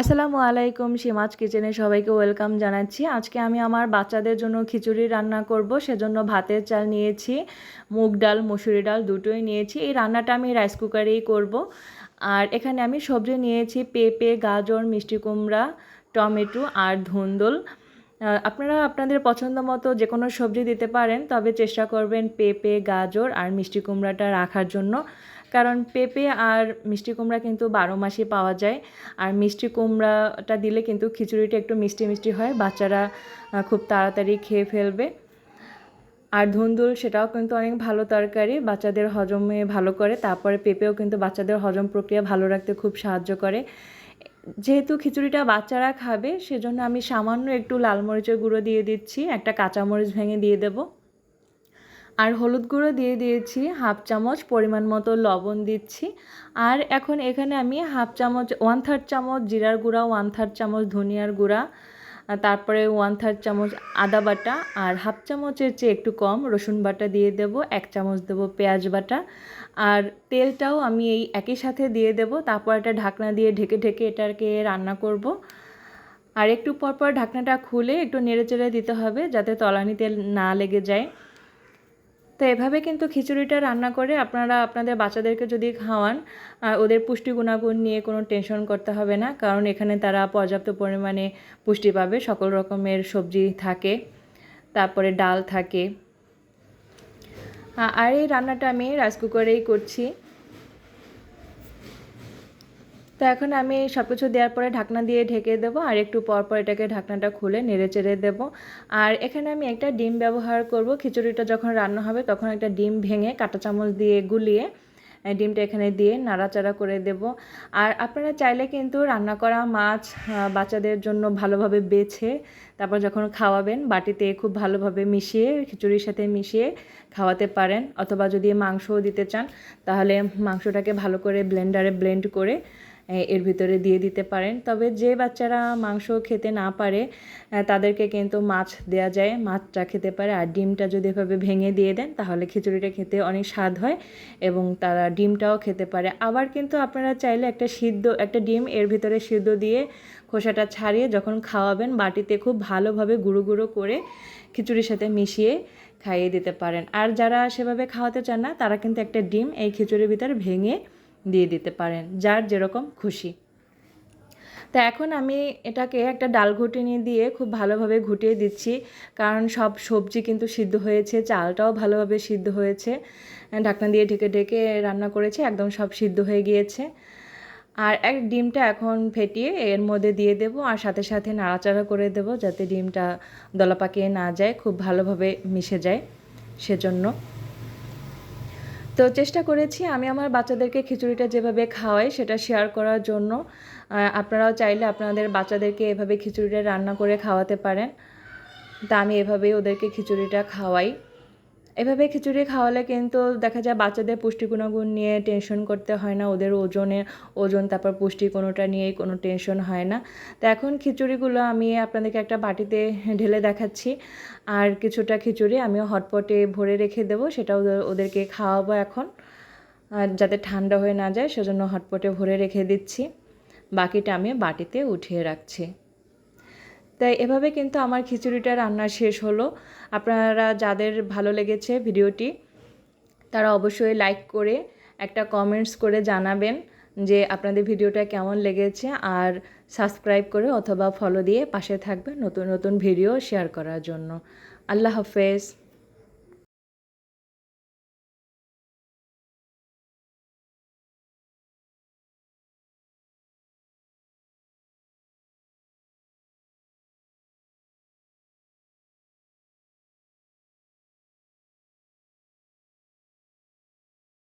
আসসালামু আলাইকুম সীমাজ কিচেনে সবাইকে ওয়েলকাম জানাচ্ছি। আজকে আমি আমার বাচ্চাদের জন্য খিচুড়ি রান্না করব, সেজন্য ভাতের চাল নিয়েছি, মুগ ডাল, মুসুরি ডাল দুটোই নিয়েছি। এই রান্নাটা আমি রাইস কুকারেই করব। আর এখানে আমি সবজি নিয়েছি, পেঁপে, গাজর, মিষ্টি কুমড়া, টমেটো আর ধুন্দল। আপনারা আপনাদের পছন্দ মতো যে কোনো সবজি দিতে পারেন, তবে চেষ্টা করবেন পেঁপে, গাজর আর মিষ্টি কুমড়াটা রাখার জন্য। কারণ পেঁপে আর মিষ্টি কুমড়া কিন্তু বারো মাসই পাওয়া যায়। আর মিষ্টি কুমড়াটা দিলে কিন্তু খিচুড়িটা একটু মিষ্টি মিষ্টি হয়, বাচ্চারা খুব তাড়াতাড়ি খেয়ে ফেলবে। আর ধুন্দুল সেটাও কিন্তু অনেক ভালো তরকারি, বাচ্চাদের হজমে ভালো করে। তারপরে পেঁপেও কিন্তু বাচ্চাদের হজম প্রক্রিয়া ভালো রাখতে খুব সাহায্য করে। যেহেতু খিচুড়িটা বাচ্চারা খাবে, সেজন্য আমি সামান্য একটু লাল মরিচের গুঁড়ো দিয়ে দিচ্ছি, একটা কাঁচামরিচ ভেঙে দিয়ে দেব। আর হলুদ গুঁড়ো দিয়ে দিয়েছি, হাফ চামচ পরিমাণ মতো লবণ দিচ্ছি। আর এখন এখানে আমি হাফ চামচ ওয়ান থার্ড চামচ জিরার গুঁড়া ওয়ান থার্ড চামচ ধনিয়ার গুঁড়া তারপরে ওয়ান থার্ড চামচ আদা বাটা আর হাফ চামচের চেয়ে একটু কম রসুন বাটা দিয়ে দেব, এক চামচ দেব পেঁয়াজ বাটা। আর তেলটাও আমি এই একই সাথে দিয়ে দেব, তারপর একটা ঢাকনা দিয়ে ঢেকে ঢেকে এটাকে রান্না করব। আর একটু পরপর পর ঢাকনাটা খুলে একটু নেড়ে চেড়ে দিতে হবে যাতে তলানি তেল না লেগে যায়। তো এভাবে কিন্তু খিচুড়িটা রান্না করে আপনারা আপনাদের বাচ্চাদেরকে যদি খাওয়ান ওদের পুষ্টি গুণাগুণ নিয়ে কোনো টেনশন করতে হবে না, কারণ এখানে তারা পর্যাপ্ত পরিমাণে পুষ্টি পাবে, সকল রকমের সবজি থাকে, তারপরে ডাল থাকে। আর এই রান্নাটা আমি রাইস কুকারেই করছি। তো এখন আমি সব কিছু দেওয়ার পরে ঢাকনা দিয়ে ঢেকে দেবো, আর একটু পর পর এটাকে ঢাকনাটা খুলে নেড়ে চেড়ে দেবো। আর এখানে আমি একটা ডিম ব্যবহার করব, খিচুড়িটা যখন রান্না হবে তখন একটা ডিম ভেঙে কাঁটা চামচ দিয়ে গুলিয়ে ডিমটা এখানে দিয়ে নাড়াচাড়া করে দেব। আর আপনারা চাইলে কিন্তু রান্না করা মাছ বাচ্চাদের জন্য ভালোভাবে বেছে, তারপর যখন খাওয়াবেন বাটিতে খুব ভালোভাবে মিশিয়ে, খিচুড়ির সাথে মিশিয়ে খাওয়াতে পারেন। অথবা যদি মাংসও দিতে চান, তাহলে মাংসটাকে ভালো করে ব্লেন্ডারে ব্লেন্ড করে এর ভিতরে দিয়ে দিতে পারেন। তবে যে বাচ্চারা মাংস খেতে না পারে তাদেরকে কিন্তু মাছ দেওয়া যায়। মাছটা খেতে পারে। আর ডিমটা যদি এভাবে ভেঙে দিয়ে দেন, তাহলে খিচুড়িটা খেতে অনেক স্বাদ হয় এবং তারা ডিমটাও খেতে পারে। আবার কিন্তু আপনারা চাইলে একটা সিদ্ধ, একটা ডিম এর ভিতরে সিদ্ধ দিয়ে খোসাটা ছাড়িয়ে যখন খাওয়াবেন, বাটিতে খুব ভালোভাবে গুঁড়ো গুঁড়ো করে খিচুড়ির সাথে মিশিয়ে খাইয়ে দিতে পারেন। আর যারা সেভাবে খাওয়াতে চান না, তারা কিন্তু একটা ডিম এই খিচুড়ির ভিতরে ভেঙে দিয়ে দিতে পারেন, যার যেরকম খুশি। তো এখন আমি এটাকে একটা ডাল ঘুটিনি দিয়ে খুব ভালোভাবে ঘুটিয়ে দিচ্ছি, কারণ সব সবজি কিন্তু সিদ্ধ হয়েছে, চালটাও ভালোভাবে সিদ্ধ হয়েছে। ঢাকনা দিয়ে ঢেকে ঢেকে রান্না করেছি, একদম সব সিদ্ধ হয়ে গিয়েছে। আর এক ডিমটা এখন ফেটিয়ে এর মধ্যে দিয়ে দেবো, আর সাথে সাথে নাড়াচাড়া করে দেবো, যাতে ডিমটা দলা পাকিয়ে না যায়, খুব ভালোভাবে মিশে যায় সেজন্য। তো চেষ্টা করেছি আমি আমার বাচ্চাদেরকে খিচুড়িটা যেভাবে খাওয়াই সেটা শেয়ার করার জন্য। আপনারাও চাইলে আপনাদের বাচ্চাদেরকে এভাবে খিচুড়িটা রান্না করে খাওয়াতে পারেন। তা আমি এভাবেই ওদেরকে খিচুড়িটা খাওয়াই। এভাবে খিচুড়ি খাওয়ালে কিন্তু দেখা যায় বাচ্চাদের পুষ্টি গুণাগুণ নিয়ে টেনশন করতে হয় না, ওদের ওজনে, ওজন তারপর পুষ্টি কোনোটা নিয়েই কোনো টেনশন হয় না। তো এখন খিচুড়িগুলো আমি আপনাদেরকে একটা বাটিতে ঢেলে দেখাচ্ছি। আর কিছুটা খিচুড়ি আমি হটপটে ভরে রেখে দেবো সেটা ওদের, ওদেরকে খাওয়াবো এখন। আর যাতে ঠান্ডা হয়ে না যায়, সেজন্য হটপটে ভরে রেখে দিচ্ছি। বাকিটা আমি বাটিতে উঠিয়ে রাখছি। তাই এভাবে কিন্তু আমার খিচুড়িটা রান্না শেষ হলো। আপনারা যাদের ভালো লেগেছে ভিডিওটি, তারা অবশ্যই লাইক করে একটা কমেন্টস করে জানাবেন যে আপনাদের ভিডিওটা কেমন লেগেছে আর সাবস্ক্রাইব করে অথবা ফলো দিয়ে পাশে থাকবেন নতুন নতুন ভিডিও শেয়ার করার জন্য। আল্লাহ হাফেজ।